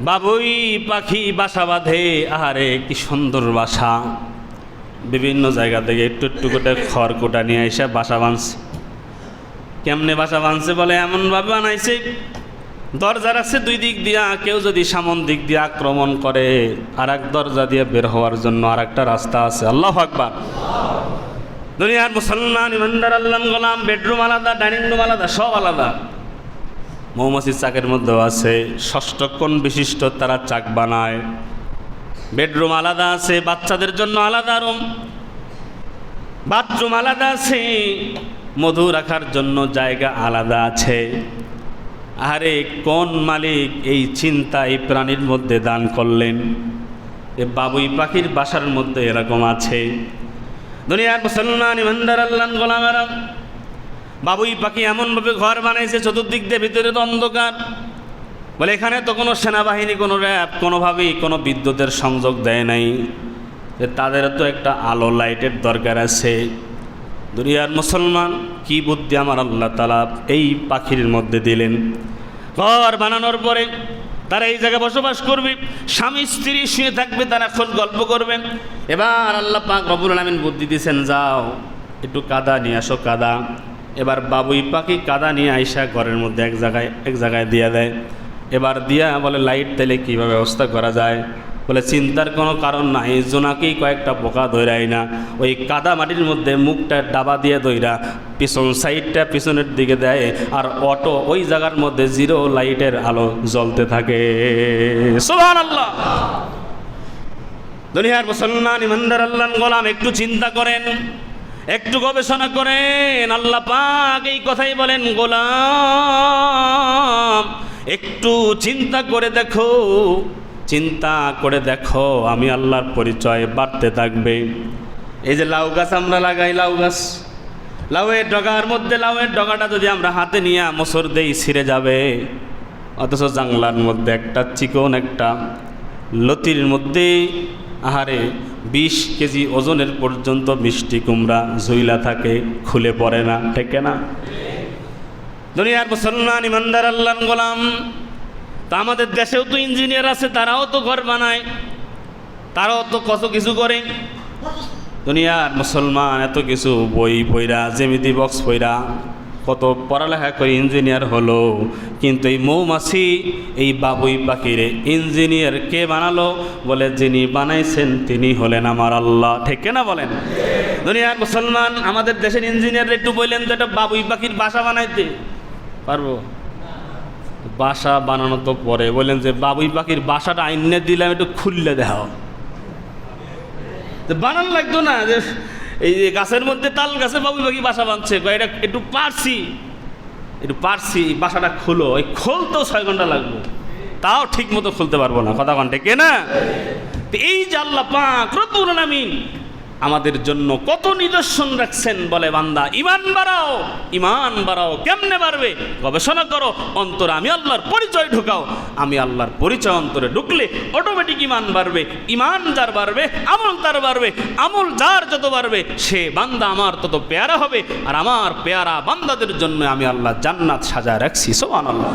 বাবুই পাখি বাসা বাঁধে। আহারে, কি সুন্দর বাসা। বিভিন্ন জায়গা থেকে একটু একটু করে খড়কুটা নিয়ে এসে বাসা বাঁধছে। কেমনে বাসা বাঁধছে বলে এমনভাবে বানাইছে দরজা রাখছে দুই দিক দিয়া, কেউ যদি সামন দিক দিয়ে আক্রমণ করে আর এক দরজা দিয়ে বের হওয়ার জন্য আর একটা রাস্তা আছে। আল্লাহ আকবার। দুনিয়ার মুসলমান, ইমানদার আল্লাহ গোলাম, বেডরুম আলাদা, ডাইনিং রুম আলাদা, সব আলাদা। মৌমাছির চাকের মধ্যেও আছে। ষষ্ঠ কোণ বিশিষ্ট তারা চাক বানায়। বেডরুম আলাদা আছে, বাচ্চাদের জন্য আলাদা রুম। বাথরুম আলাদা আছে, মধু রাখার জন্য জায়গা আলাদা আছে। আরে কোন মালিক এই চিন্তা এই প্রাণীর মধ্যে দান করলেন? এ বাবুই পাখির বাসার মধ্যে এরকম আছে। দুনিয়ার মুসলমান ইমানদার আল্লাহ গোলামেরা বাবুই পাখি এমনভাবে ঘর বানাইছে, চতুর্দিক দিয়ে ভিতরে তো অন্ধকার। বলে, এখানে তো কোনো সেনাবাহিনী, কোনো র্যাব, কোনোভাবেই কোনো বিদ্যুতের সংযোগ দেয় নাই। যে তাদের তো একটা আলো লাইটের দরকার আছে। দুনিয়ার মুসলমান, কি বুদ্ধি আমার আল্লাহ তালা এই পাখির মধ্যে দিলেন। ঘর বানানোর পরে তারা এই জায়গায় বসবাস করবে। স্বামী, স্ত্রী শুয়ে থাকবে, তারা খোঁজ গল্প করবে। এবার আল্লাহ পাক রবুল আলমিন বুদ্ধি দিয়েছেন, যাও, একটু কাদা নিয়ে আসো, কাদা। এবার বাবুই পাখি কাদা নিয়ে আইসা ঘরের মধ্যে এক জায়গায় এক জায়গায় দিয়ে দেয়। এবার দিয়া বলে, লাইট তেলে কীভাবে ব্যবস্থা করা যায়? বলে, চিন্তার কোনো কারণ নাই, জোনাকেই কয়েকটা পোকা ধরাই না ওই কাদা মাটির মধ্যে মুখটা ডাবা দিয়ে দইরা পিছন সাইডটা পিছনের দিকে দেয় আর অটো ওই জায়গার মধ্যে জিরো লাইটের আলো জ্বলতে থাকে। আল্লাহ দুনিয়ার মুসলমান ইমানদার আল্লাহ গোলাম, একটু চিন্তা করেন। একটু গবেষণা করেন, আল্লাহ পাক এই কথাই বলেন, গোলাম, একটু চিন্তা করে দেখো, চিন্তা করে দেখো, আমি আল্লাহর পরিচয় বাড়তে থাকবে। এই যে লাউ গাছ আমরা লাগাই, লাউ গাছ। লাউয়ের ডগার মধ্যে, লাউয়ের ডগাটা যদি আমরা হাতে নিয়ে মোসর দেই, ছিঁড়ে যাবে। অথচ জাংলার মধ্যে একটা চিকন একটা লতির মধ্যে, আহারে বিশ কেজি ওজনের পর্যন্ত মিষ্টি কুমড়া ঝুইলা থাকে, খুলে পড়ে না, ঠেকে না। দুনিয়ার মুসলমান, ইমানদার আল্লাহ গোলাম। তা আমাদের দেশেও তো ইঞ্জিনিয়ার আছে, তারাও তো ঘর বানায়, তারাও তো কত কিছু করে। দুনিয়ার মুসলমান, এত কিছু বই পইরা জেমিতি বক্স পইরা কত পড়ালেখা করে ইঞ্জিনিয়ার হলো। কিন্তু এই মৌমাছি, এই বাবুই পাখিরে ইঞ্জিনিয়ার কে বানালো? বলে যিনি বানাইছেন তিনি হলেন আমার আল্লাহ। ঠিক না বলেন? দুনিয়ার মুসলমান আমাদের দেশের ইঞ্জিনিয়ার একটু বললেন তো একটা বাবুই পাখির বাসা বানাইতে। পারব? বাসা বানানো তো পরে। বললেন যে বাবুই পাখির বাসাটা আইনে দিলাম, একটু খুললে দেখাও। তো বানান লাগতো না, যে এই যে গাছের মধ্যে তাল গাছে বাবুই পাখি বাসা বাঁধছে এটা একটু পারছি। একটু পারছি বাসাটা খুলো। ওই খুলতেও ছয় ঘণ্টা লাগবে। তাও ঠিক মতো খুলতে পারব না। কথা ঘণ্টা কে না? এই জাল্লা আল্লাহ পাক রব্বুল আলামিন আমাদের জন্য কত নিদর্শন রাখছেন, বলে বান্দা। ইমান বাড়াও ইমান বাড়াও, কেমনে বাড়বে? গবেষণা করো, অন্তরে আমি আল্লাহর পরিচয় ঢুকাও। আমি আল্লাহর পরিচয় অন্তরে ঢুকলে অটোমেটিক ইমান বাড়বে, ইমান যার বাড়বে, আমল তার বাড়বে, আমল যার যত বাড়বে, সে বান্দা আমার তত পেয়ারা হবে, আর আমার পেয়ারা বান্দাদের জন্য আমি আল্লাহ জান্নাত সাজা রাখছি সোমান আল্লাহ